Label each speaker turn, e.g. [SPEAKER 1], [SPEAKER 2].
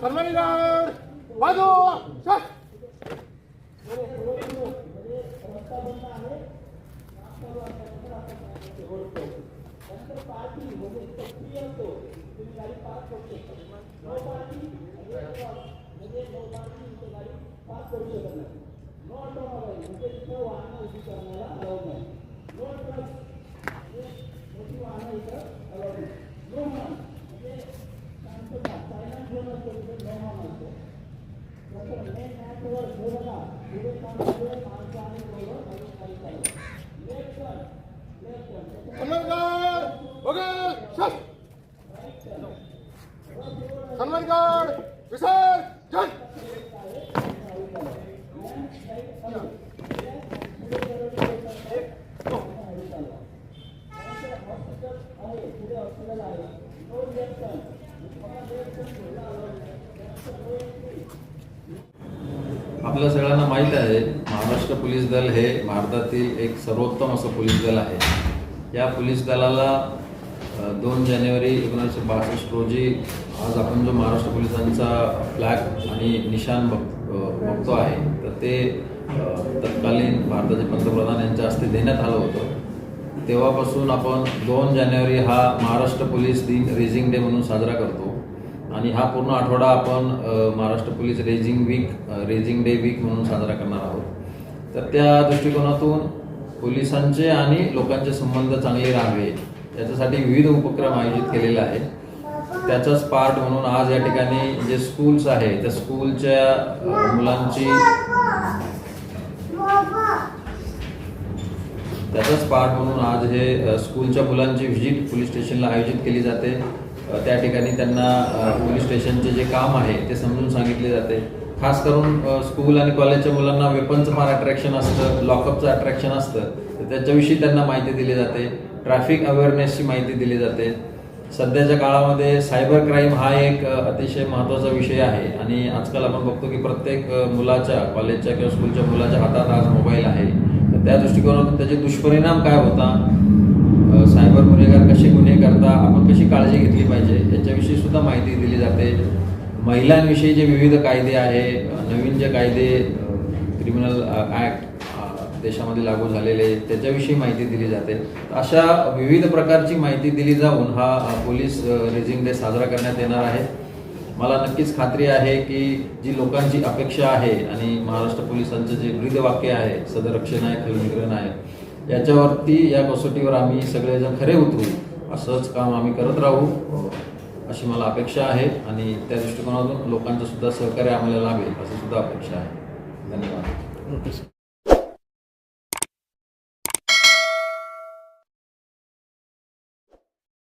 [SPEAKER 1] सन्मानिगार बाजू शट सन्मानिगार वगैरे शट सन्मानिगार विसर्जन
[SPEAKER 2] आपल्या सगळ्यांना माहीत आहे महाराष्ट्र पोलीस दल हे भारतातील एक सर्वोत्तम असं पोलीस दल आहे. या पोलीस दलाला दोन जानेवारी एकोणीसशे बासष्ट रोजी आज आपण जो महाराष्ट्र पोलिसांचा फ्लॅग आणि निशाण बघ बघतो आहे तर ते तत्कालीन भारताचे पंतप्रधान यांच्या हस्ते देण्यात आलं होतं. तेव्हापासून आपण दोन जानेवारी हा महाराष्ट्र पोलीस दिन रेझिंग डे म्हणून साजरा करतो. आणि हा पूर्ण आठवडा आपण Maharashtra police raising week raising raising day week म्हणून साजरा करणार आहोत. तर त्या दृष्टिकोनातून पोलिसांचे आणि लोकांचे संबंध चांगले राहावे याच्यासाठी विविध उपक्रम आयोजित केलेले आहेत. त्याचाच पार्ट म्हणून आज या ठिकाणी जे स्कूल्स आहे त्या स्कूलच्या मुलांची त्याचाच पार्ट म्हणून आज हे स्कूलच्या मुलांची व्हिजिट पोलीस स्टेशनला आयोजित केली जाते. त्या ठिकाणी त्यांना पोलीस स्टेशनचे जे काम आहे ते समजून सांगितले जाते. खास करून स्कूल आणि कॉलेजच्या मुलांना वेपनचं फार अट्रॅक्शन असतं लॉकअपचं अट्रॅक्शन असतं. तर त्याच्याविषयी त्यांना माहिती दिली जाते. ट्रॅफिक अवेअरनेसची माहिती दिली जाते. सध्याच्या काळामध्ये सायबर क्राईम हा एक अतिशय महत्त्वाचा विषय आहे. आणि आजकाल आपण बघतो की प्रत्येक मुलाच्या कॉलेजच्या किंवा स्कूलच्या मुलाच्या हातात आज मोबाईल आहे. तर त्या दृष्टिकोनातून त्याचे दुष्परिणाम काय होता? सायबर गुन्हेगार कसे करता आपण कशी काळजी घेतली पाहिजे याच्याविषयी सुद्धा माहिती दिली जाते. महिलांविषयी जे विविध कायदे आहे नवीन जे कायदे क्रिमिनल ॲक्ट देशामध्ये लागू झालेले त्याच्याविषयी माहिती दिली जाते. अशा विविध प्रकारची माहिती दिली जाऊन हा पोलीस रेझिंग डे साजरा करण्यात येणार आहे. मला नक्कीच खात्री आहे की जी लोकांची अपेक्षा आहे आणि महाराष्ट्र पोलिसांचं जे ब्रीदवाक्य आहे सदरक्षण आहे खलनिग्रहण आहे याच्यावरती या कसोटीवर आम्ही सगळेजण खरे उतरू. असंच काम आम्ही करत राहू अशी मला अपेक्षा आहे आणि त्या दृष्टिकोनातून लोकांचं सुद्धा सहकार्य आम्हाला लाभेल असं सुद्धा अपेक्षा आहे. धन्यवाद.
[SPEAKER 3] सर.